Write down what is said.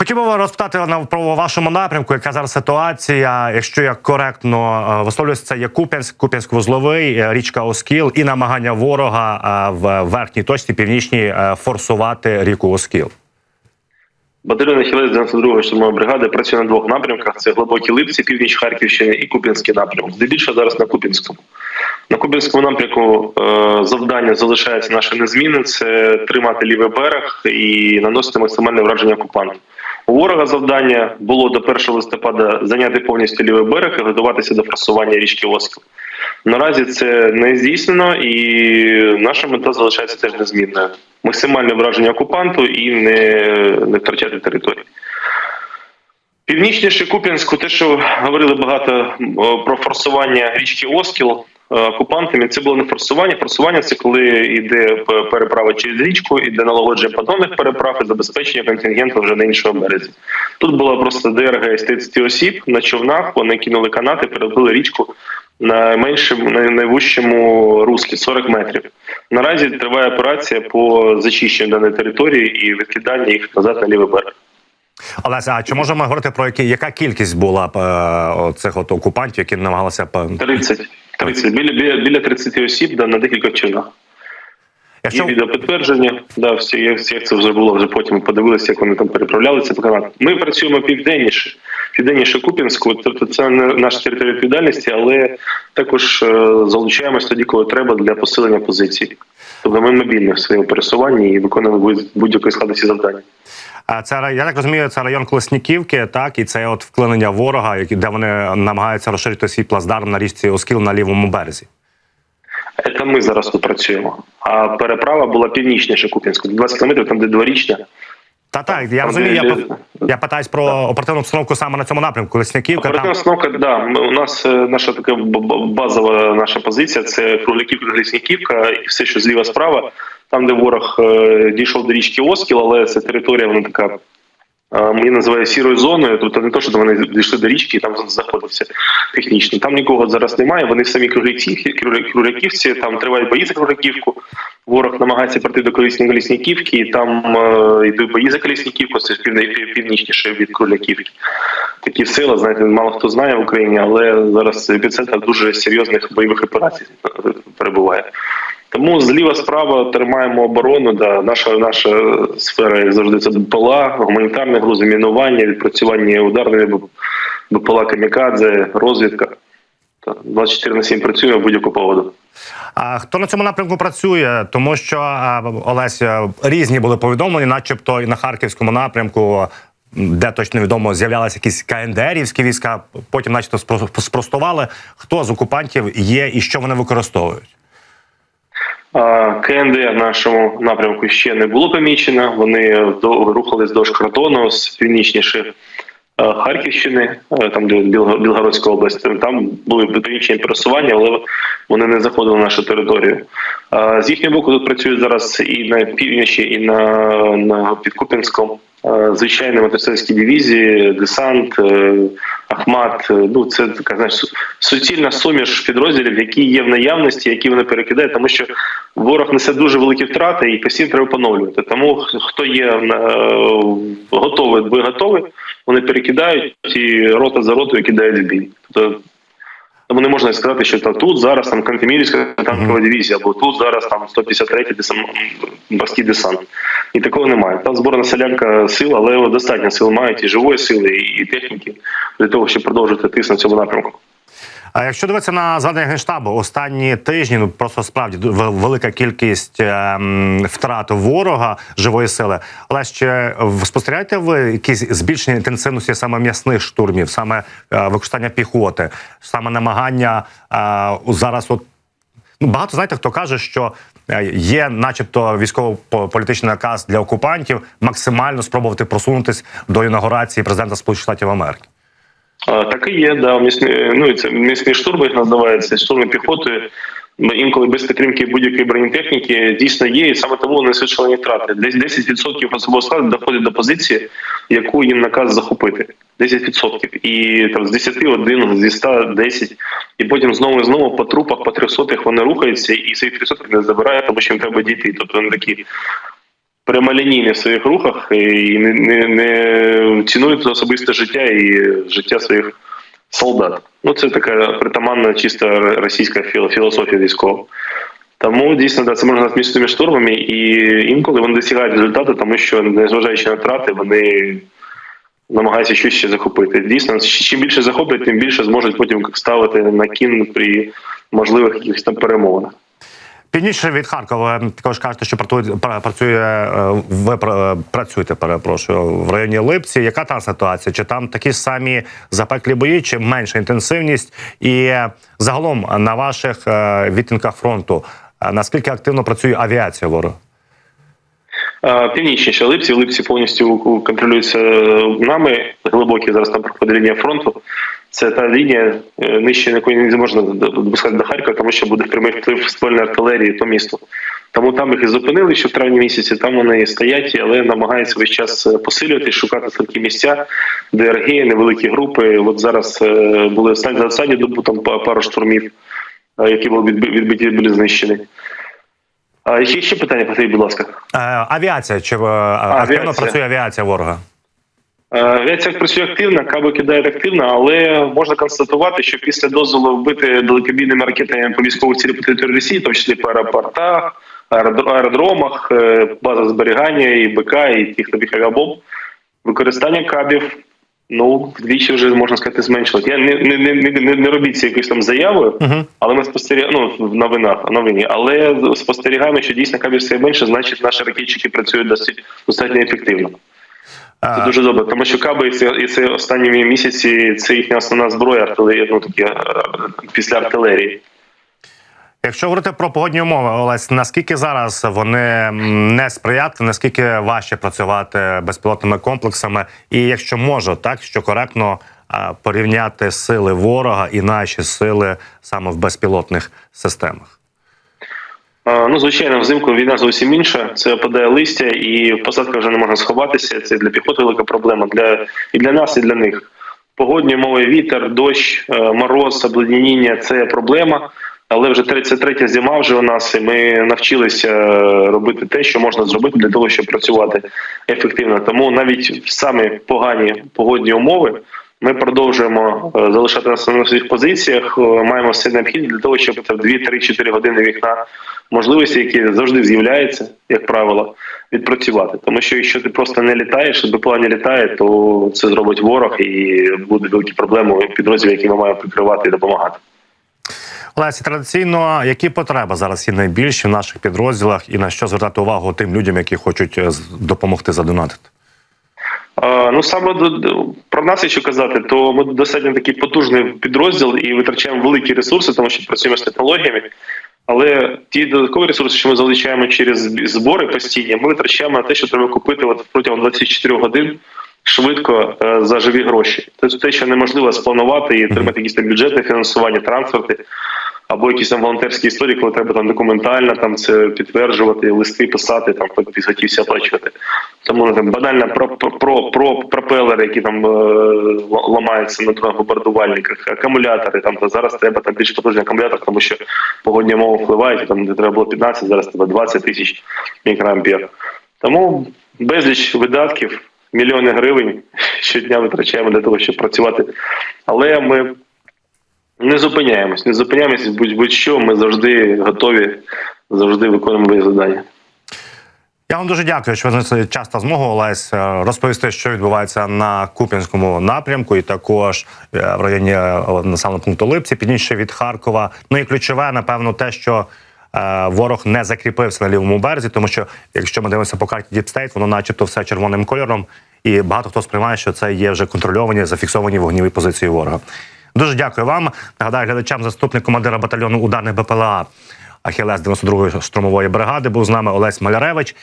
Хотів би розпитати про вашому напрямку, яка зараз ситуація, якщо я коректно е, висловлююся, це є Куп'янськ, Куп'янськ-Вузловий, е, річка Оскіл і намагання ворога е, в верхній точці північній форсувати ріку Оскіл. Батальйон Хілець 92-ї штурмової бригади працює на двох напрямках: це глибокі липці, північ Харківщини і Куп'янський напрямок. Здебільшого зараз на Куп'янському. На Куп'янському напрямку завдання залишається наше незмінне: це тримати лівий берег і наносити максимальне враження окупантам. У ворога завдання було до 1 листопада зайняти повністю лівий берег і готуватися до форсування річки Оскіл. Наразі це не здійснено, і наша мета залишається теж незмінною. Максимальне враження окупанту і не, не втрачати території. Північніше Куп'янську, те, що говорили багато про форсування річки Оскіл окупантами, це було не форсування. Форсування це коли йде переправа через річку, іде налагодження подонних переправ і забезпечення контингенту вже на іншому березі. Тут була просто ДРГ з 30 осіб на човнах, вони кинули канати, перебили річку на меншому, на найвищому руслі 40 метрів. Наразі триває операція по зачищенню даної території і відкиданню їх назад на лівий берег. Олеся, а чи можемо говорити про які яка кількість була е, цих от окупантів, які намагалися б 30. 30. Біля, біля, біля 30 осіб да, на декілька чинах. Є якщо відеопідтвердження, да, всі, як, як це вже було, вже потім подивилися, як вони там переправлялися по канату. Ми працюємо південніше, південніше Куп'янську, тобто це не наша територія відповідальності, але також е, залучаємось тоді, коли треба для посилення позицій. Тобто ми мобільні в своєму пересуванні і виконуємо будь- будь-якої складності завдання. А це я так розумію, це район Колесніківки, так і це от вклинення ворога, які де вони намагаються розширити свій плацдарм на річці Оскіл на лівому березі. Це ми зараз тут працюємо. А переправа була північніше Куп'янську, 20 кілометрів, там де дворічня. Та так, я розумію. Я, я питаюсь про оперативну обстановку саме на цьому напрямку. Колесніківка там обстановка, да. У нас е, наша така базова наша позиція це Кругляківка, Лісняківка і все, що зліва справа. Там, де ворог е, дійшов до річки Оскіл, але це територія, вона така. Мені називає сірою зоною, тобто не то, що вони дійшли до річки і там знаходився технічно. Там нікого зараз немає. Вони самі кругляківці, там тривають бої за кругляківку. Ворог намагається прийти до колісні Колісніківки, і там е, йдуть бої за Колісніківку, це ж пів- північніше від Кругляківки такі сили, знаєте, мало хто знає в Україні, але зараз епіцентр дуже серйозних бойових операцій перебуває. Тому зліва справа тримаємо оборону. Да, наша наша сфера, як завжди, це БПЛА, гуманітарне грузи, мінування, відпрацювання ударної БП- БПЛА камікадзе, розвідка. Та 24 на 7 працюємо в будь-яку погоду. А хто на цьому напрямку працює? Тому що а, Олеся різні були повідомлення, начебто і на харківському напрямку, де точно невідомо, з'являлися якісь КНДРівські війська. Потім, начебто, спро- спростували, хто з окупантів є і що вони використовують. КНД в нашому напрямку ще не було помічено. Вони рухались до кордону з північніше е, Харківщини, е, там де Білго- Білгородська область. Там були північні пересування, але вони не заходили на нашу територію. З їхнього боку тут працюють зараз і на півночі, і на, на Підкупінському. е, Звичайні мотострілецькі дивізії, десант, Ахмат. е, Ну це така знаєш, суцільна суміш підрозділів, які є в наявності, які вони перекидають, тому що ворог несе дуже великі втрати і постійно треба поновлювати. Тому хто є готовий, готовий, ви готові, вони перекидають і рота за ротою кидають в бій. Тобто тому не можна сказати, що та тут зараз там Кантемірівська танкова дивізія, або тут зараз там 153-й десант, морський десант. І такого немає. Там зборна селянка сил, але достатньо сил мають і живої сили, і техніки для того, щоб продовжити тиск на цьому напрямку. А якщо дивитися на згадання генштабу, останні тижні ну просто справді велика кількість ем, втрат ворога живої сили. Але ще спостерігаєте ви якісь збільшення інтенсивності саме м'ясних штурмів, саме е, використання піхоти, саме намагання е, зараз от Ну, багато знаєте, хто каже, що е, є, начебто, військово-політичний наказ для окупантів максимально спробувати просунутись до інаугурації президента Сполучених Штатів Америки. Так і є, да, місні, ну і це місні штурми їх називається, штурми піхоти. Інколи без підтримки будь-якої бронетехніки дійсно є, і саме тому вони шалені втрати. Десь 10% особового складу доходить до позиції, яку їм наказ захопити. 10%. І там з 10 один, зі 100 10. І потім знову і знову по трупах, по 300 вони рухаються, і цих 300 не забирають, тому що їм треба дійти. Тобто вони такі прямолінійні в своїх рухах і не, не, не цінують особисте життя і життя своїх солдат. Ну це така притаманна чисто російська філософія військова. Тому дійсно це можна назвати міжними штурмами, і інколи вони досягають результату, тому що, незважаючи на втрати, вони намагаються щось ще захопити. Дійсно, чим більше захоплять, тим більше зможуть потім ставити на кін при можливих якихось там перемовинах. Півніше від Харкова також кажете, що працює, пра- працює е, ви пра- працюєте, перепрошую, в районі Липці. Яка там ситуація? Чи там такі самі запеклі бої, чи менша інтенсивність? І е, загалом на ваших е, відтинках фронту е, наскільки активно працює авіація ворога? Північніше Липці. Липці повністю контролюються нами. Глибокі зараз там проходить лінія фронту. Це та лінія, е, нижче якої не можна допускати до Харкова, тому що буде прямий вплив ствольної артилерії по місту. Тому там їх і зупинили ще в травні місяці. Там вони стоять, але намагаються весь час е, посилювати, шукати слабкі місця, ДРГ, невеликі групи. От зараз е, були останні за останню добу там пару штурмів, які були відби- відбиті, були знищені. А які ще питання, будь ласка? Авіація чи активно авіація. працює авіація ворога? Е, Авіація працює активно, каби кидають активно, але можна констатувати, що після дозволу вбити далекобійними ракетами по військових цілі по території Росії, в тому числі по аеропортах, аеродромах, е, база зберігання і БК, і тих нових авіабомб, використання кабів. Ну, вдвічі вже можна сказати, зменшилось. Я не, не, не, не, робіть це якоюсь там заявою, але ми спостерігаємо ну, в новинах, новині, але спостерігаємо, що дійсно кабів все менше, значить наші ракетчики працюють досить достатньо ефективно. Це Е, дуже добре, тому що каби і це, і це останні місяці це їхня основна зброя артилерії, ну такі е, після артилерії. Якщо говорити про погодні умови, Олесь, наскільки зараз вони не сприятливі, наскільки важче працювати безпілотними комплексами, і якщо можу, так що коректно порівняти сили ворога і наші сили саме в безпілотних системах? Ну, звичайно, взимку війна зовсім інша. Це опадає листя, і в посадках вже не можна сховатися. Це для піхоти велика проблема для і для нас, і для них. Погодні умови, вітер, дощ, е, мороз, обледеніння – це проблема. Але вже 33 зима вже у нас, і ми навчилися е, робити те, що можна зробити для того, щоб працювати ефективно. Тому навіть в самі погані погодні умови ми продовжуємо е, залишатися на своїх позиціях. е, Маємо все необхідне для того, щоб в 2-3-4 години вікна можливості, які завжди з'являються, як правило, відпрацювати. Тому що якщо ти просто не літаєш, БПЛА не літає, то це зробить ворог і буде великі проблеми у підрозділів, які ми маємо прикривати і допомагати. Олесі, традиційно, які потреби зараз є найбільші в наших підрозділах, і на що звертати увагу тим людям, які хочуть е, допомогти задонатити? Ну саме про нас, якщо казати, то ми достатньо такий потужний підрозділ і витрачаємо великі ресурси, тому що працюємо з технологіями. Але ті додаткові ресурси, що ми залучаємо через збори постійні, ми витрачаємо на те, що треба купити от протягом 24 годин швидко е, за живі гроші. Це те, що неможливо спланувати і отримати якісь там бюджетне фінансування, трансферти. Або якісь там волонтерські історії, коли треба там документально там це підтверджувати, листи писати, там готівся оплачувати. Тому ну, там банально про, про, про, про пропелери, які там е, ламаються на бомбардувальниках, акумулятори. Там то зараз треба там більш потужний акумулятор, тому що погодні умови впливають. Там де треба було 15, зараз треба 20 тисяч мікроампер. Тому безліч видатків, мільйони гривень щодня витрачаємо для того, щоб працювати. Але ми не зупиняємось, не зупиняємось будь- будь-що. Ми завжди готові, завжди виконуємо завдання. Я вам дуже дякую, що ви знайшли час та змогу, Олесь, е, розповісти, що відбувається на Куп'янському напрямку, і також е, в районі е, населеного пункту Липці, півніше від Харкова. Ну і ключове, напевно, те, що ворог не закріпився на лівому березі, тому що якщо ми дивимося по карті State, воно начебто все червоним кольором, і багато хто сприймає, що це є вже контрольовані, зафіксовані вогніві позиції ворога. Дуже дякую вам. Нагадаю глядачам, заступник командира батальйону ударних БПЛА Ахілес 92-ї штурмової бригади був з нами Олесь Маляревич.